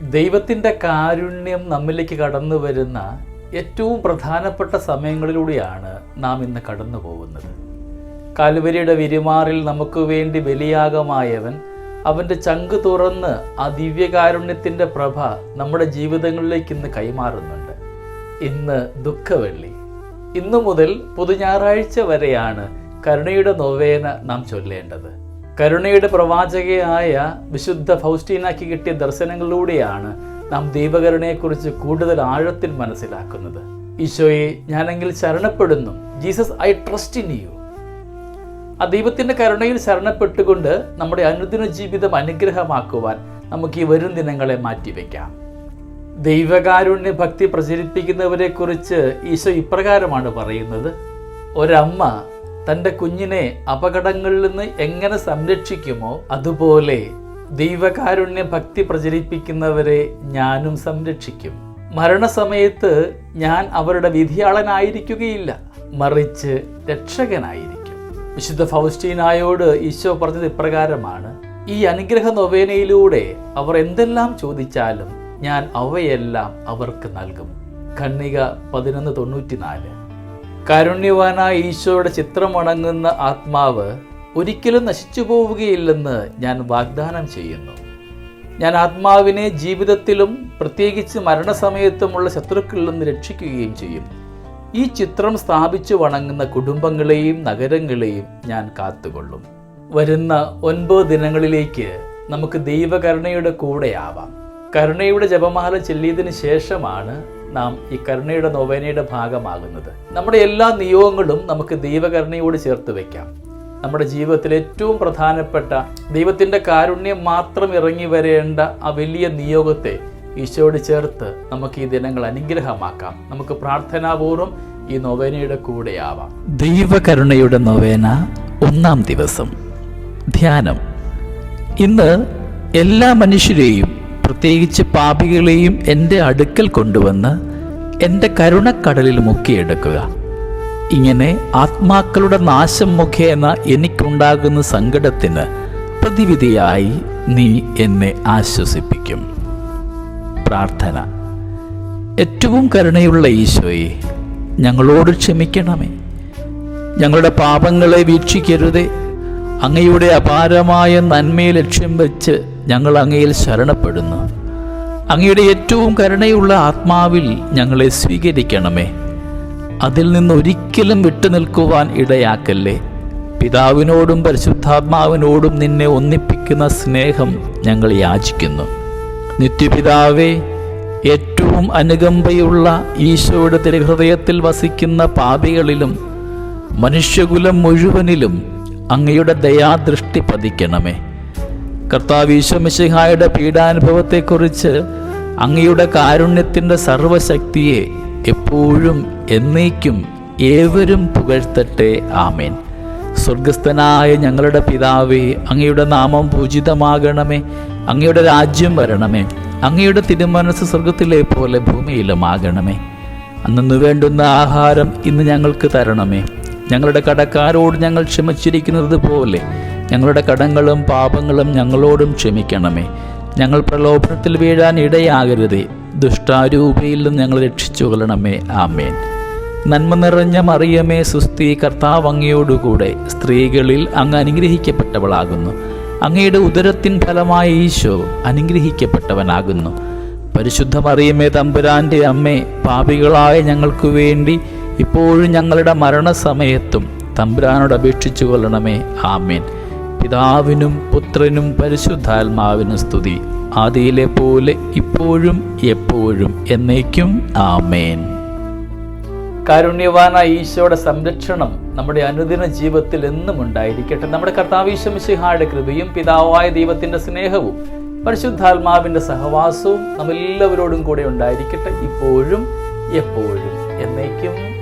ദൈവത്തിന്റെ കാരുണ്യം നമ്മിലേക്ക് കടന്നു വരുന്ന ഏറ്റവും പ്രധാനപ്പെട്ട സമയങ്ങളിലൂടെയാണ് നാം ഇന്ന് കടന്നു പോകുന്നത്. കാൽവരിയുടെ വിരിമാറിൽ നമുക്ക് വേണ്ടി ബലിയാഗമായവൻ അവന്റെ ചങ്ക് തുറന്ന് ആ ദിവ്യകാരുണ്യത്തിന്റെ പ്രഭ നമ്മുടെ ജീവിതങ്ങളിലേക്ക് ഇന്ന് കൈമാറുന്നുണ്ട്. ഇന്ന് ദുഃഖവെള്ളി. ഇന്നു മുതൽ പുതുഞാറാഴ്ച വരെയാണ് കരുണയുടെ നൊവേന നാം ചൊല്ലേണ്ടത്. കരുണയുടെ പ്രവാചകയായ വിശുദ്ധ ഫൗസ്റ്റീനാക്കി കിട്ടിയ ദർശനങ്ങളിലൂടെയാണ് നാം ദൈവകരുണയെക്കുറിച്ച് കൂടുതൽ ആഴത്തിൽ മനസ്സിലാക്കുന്നത്. ഈശോയെ ഞാനെങ്കിൽ ശരണപ്പെടുന്നു. Jesus I trust in you. ആ ദൈവത്തിന്റെ കരുണയിൽ ശരണപ്പെട്ടുകൊണ്ട് നമ്മുടെ അനുദിന ജീവിതം അനുഗ്രഹമാക്കുവാൻ നമുക്ക് ഈ വരും ദിനങ്ങളെ മാറ്റിവെക്കാം. ദൈവകാരുണ്യ ഭക്തി പ്രചരിപ്പിക്കുന്നവരെക്കുറിച്ച് ഈശോ ഇപ്രകാരമാണ് പറയുന്നത്. ഒരമ്മ തന്റെ കുഞ്ഞിനെ അപകടങ്ങളിൽ നിന്ന് എങ്ങനെ സംരക്ഷിക്കുമോ അതുപോലെ ദൈവകാരുണ്യ ഭക്തി പ്രചരിപ്പിക്കുന്നവരെ ഞാനും സംരക്ഷിക്കും. മരണസമയത്ത് ഞാൻ അവരുടെ വിധിയാളനായിരിക്കുകയില്ല മറിച്ച് രക്ഷകനായിരിക്കും. വിശുദ്ധ ഫൗസ്റ്റീനായോട് ഈശോ പറഞ്ഞത് ഇപ്രകാരമാണ് ഈ അനുഗ്രഹ നൊവേനയിലൂടെ അവർ എന്തെല്ലാം ചോദിച്ചാലും ഞാൻ അവയെല്ലാം അവർക്ക് നൽകും. ഖണ്ണിക പതിനൊന്ന് തൊണ്ണൂറ്റിനാല്. കാരുണ്യവാനായ ഈശോയുടെ ചിത്രമണങ്ങുന്ന ആത്മാവ് ഒരിക്കലും നശിച്ചു പോവുകയില്ലെന്ന് ഞാൻ വാഗ്ദാനം ചെയ്യുന്നു. ഞാൻ ആത്മാവിനെ ജീവിതത്തിലും പ്രത്യേകിച്ച് മരണസമയത്തുമുള്ള ശത്രുക്കളിൽ നിന്ന് രക്ഷിക്കുകയും ചെയ്യും. ഈ ചിത്രം സ്ഥാപിച്ചു വണങ്ങുന്ന കുടുംബങ്ങളെയും നഗരങ്ങളെയും ഞാൻ കാത്തുകൊള്ളും. വരുന്ന ഒൻപത് ദിനങ്ങളിലേക്ക് നമുക്ക് ദൈവകരുണയുടെ കൂടെയാവാം. കരുണയുടെ ജപമാല ചെല്ലിയതിനു ശേഷമാണ് നാം ഈ കരുണയുടെ നൊവേനയുടെ ഭാഗമാകുന്നത്. നമ്മുടെ എല്ലാ നിയോഗങ്ങളും നമുക്ക് ദൈവകരുണയോട് ചേർത്ത് വെക്കാം. നമ്മുടെ ജീവിതത്തിൽ ഏറ്റവും പ്രധാനപ്പെട്ട ദൈവത്തിന്റെ കാരുണ്യം മാത്രം ഇറങ്ങി വരേണ്ട ആ വലിയ നിയോഗത്തെ ഈശോയോട് ചേർത്ത് നമുക്ക് ഈ ദിനങ്ങൾ അനുഗ്രഹമാക്കാം. നമുക്ക് പ്രാർത്ഥനാപൂർവം ഈ നൊവേനയുടെ കൂടെയാവാം ദൈവകരുണയുടെ നൊവേന ഒന്നാം ദിവസം ധ്യാനം. ഇന്ന് എല്ലാ മനുഷ്യരെയും പ്രത്യേകിച്ച് പാപികളെയും എന്റെ അടുക്കൽ കൊണ്ടുവന്ന് എന്റെ കരുണക്കടലിൽ മുക്കിയെടുക്കുക. ഇങ്ങനെ ആത്മാക്കളുടെ നാശം മുഖേന എനിക്കുണ്ടാകുന്ന സങ്കടത്തിന് പ്രതിവിധിയായി നീ എന്നെ ആശ്വസിപ്പിക്കും. പ്രാർത്ഥന. ഏറ്റവും കരുണയുള്ള ഈശോയെ ഞങ്ങളോട് ക്ഷമിക്കണമേ. ഞങ്ങളുടെ പാപങ്ങളെ വീക്ഷിക്കരുതേ. അങ്ങയുടെ അപാരമായ നന്മയെ ലക്ഷ്യം വെച്ച് ഞങ്ങൾ അങ്ങയിൽ ശരണപ്പെടുന്നു. അങ്ങയുടെ ഏറ്റവും കരുണയുള്ള ആത്മാവിൽ ഞങ്ങളെ സ്വീകരിക്കണമേ. അതിൽ നിന്ന് ഒരിക്കലും വിട്ടുനിൽക്കുവാൻ ഇടയാക്കല്ലേ. പിതാവിനോടും പരിശുദ്ധാത്മാവിനോടും നിന്നെ ഒന്നിപ്പിക്കുന്ന സ്നേഹം ഞങ്ങൾ യാചിക്കുന്നു. നിത്യപിതാവേ ഏറ്റവും അനുകമ്പയുള്ള ഈശോയുടെ തിരുഹൃദയത്തിൽ വസിക്കുന്ന പാപികളിലും മനുഷ്യകുലം മുഴുവനിലും അങ്ങയുടെ ദയാദൃഷ്ടി പതിക്കണമേ. കർത്താവ് ഈശോമിശിഹായുടെ പീഡാനുഭവത്തെക്കുറിച്ച് അങ്ങയുടെ കാരുണ്യത്തിന്റെ സർവശക്തിയെ എപ്പോഴും എന്നേക്കും ഏവരും പുകഴ്ത്തട്ടെ. ആമേൻ. സ്വർഗസ്ഥനായ ഞങ്ങളുടെ പിതാവേ അങ്ങയുടെ നാമം പൂജിതമാകണമേ. അങ്ങയുടെ രാജ്യം വരണമേ. അങ്ങയുടെ തിരുമനസ് സ്വർഗത്തിലെ പോലെ ഭൂമിയിലുമാകണമേ അന്നു വേണ്ടുന്ന ആഹാരം ഇന്ന് ഞങ്ങൾക്ക് തരണമേ. ഞങ്ങളുടെ കടക്കാരോട് ഞങ്ങൾ ക്ഷമിച്ചിരിക്കുന്നത് പോലെ ഞങ്ങളുടെ കടങ്ങളും പാപങ്ങളും ഞങ്ങളോടും ക്ഷമിക്കണമേ. ഞങ്ങൾ പ്രലോഭനത്തിൽ വീഴാൻ ഇടയാകരുതേ. ദുഷ്ടാരൂപയിൽ നിന്ന് ഞങ്ങൾ രക്ഷിച്ചു കൊള്ളണമേ. ആമേൻ. നന്മ നിറഞ്ഞ മറിയമേ സുസ്തി കർത്താവ് അങ്ങയോടുകൂടെ സ്ത്രീകളിൽ അങ്ങ് അനുഗ്രഹിക്കപ്പെട്ടവളാകുന്നു. അങ്ങയുടെ ഉദരത്തിൻ ഫലമായ ഈശോ അനുഗ്രഹിക്കപ്പെട്ടവനാകുന്നു. പരിശുദ്ധ മറിയമേ തമ്പുരാന്റെ അമ്മേ പാപികളായ ഞങ്ങൾക്ക് വേണ്ടി ഇപ്പോഴും ഞങ്ങളുടെ മരണസമയത്തും തമ്പുരാനോട് അപേക്ഷിച്ചു കൊള്ളണമേ. ആമേൻ. പിതാവിനും പുത്രനും പരിശുദ്ധാത്മാവിനും സ്തുതി. ആദിയിലെ പോലെ ഇപ്പോഴും എപ്പോഴും എന്നേക്കും ആമേൻ. കാരുണ്യവാനായ ഈശോയുടെ സംരക്ഷണം നമ്മുടെ അനുദിന ജീവിതത്തിൽ എന്നും ഉണ്ടായിരിക്കട്ടെ. നമ്മുടെ കർത്താവീശമിശിഹായുടെ കൃപയും പിതാവായ ദൈവത്തിന്റെ സ്നേഹവും പരിശുദ്ധാത്മാവിന്റെ സഹവാസവും നമ്മെല്ലാവരോടും കൂടെ ഉണ്ടായിരിക്കട്ടെ ഇപ്പോഴും എപ്പോഴും എന്നേക്കും